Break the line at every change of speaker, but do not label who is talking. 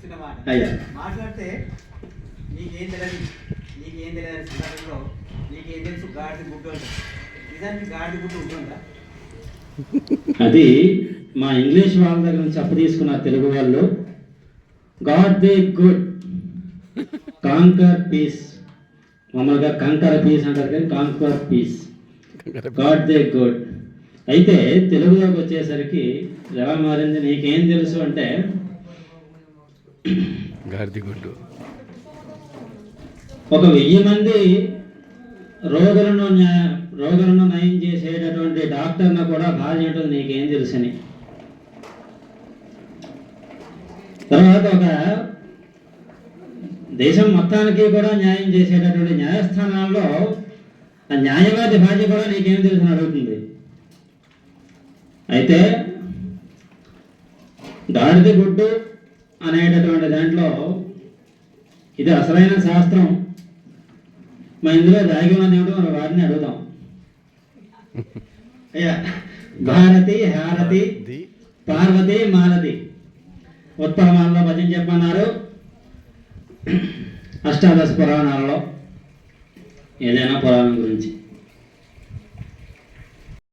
చిన్న మాట
అయ్యా.
మాట్లాడితే నీకేం తెలియదు నీకేం తెలియదు సందర్భంలో నీకేం తెలుసు గాడిద గుడ్డు నిజానికి గాడిద గుడ్డు ఉంటుందా
అది మా ఇంగ్లీష్ వాళ్ళ దగ్గర నుంచి అప్పు తీసుకున్న తెలుగు వాళ్ళు God the good canker piece. మామూలుగా కంకర పీస్ అంటారు కానీ canker piece. God the good అయితే తెలుగులోకి వచ్చేసరికి ఎలా మారింది. నీకేం తెలుసు అంటే? ఒక వెయ్యి మంది రోగులను రోగులను నయం చేసేటటువంటి డాక్టర్ను కూడా బాధ ఉంటుంది నీకేం తెలుసని. తర్వాత ఒక దేశం మొత్తానికి కూడా న్యాయం చేసేటటువంటి న్యాయస్థానాల్లో ఆ న్యాయవాది బాధ్య కూడా నీకేం తెలుసు అడుగుతుంది? అయితే గాడిద గుడ్డు అనేటటువంటి దాంట్లో ఇది అసలైన శాస్త్రం. మా ఇందులో దాగి ఉన్నది ఏమిటో మన వారిని అడుగుదాం. అయ్యా భారతి హారతి పార్వతి మాలతి. ఉత్పలమాలలో భజన చెప్పన్నారు అష్టాదశ పురాణాలలో ఏదైనా పురాణం గురించి.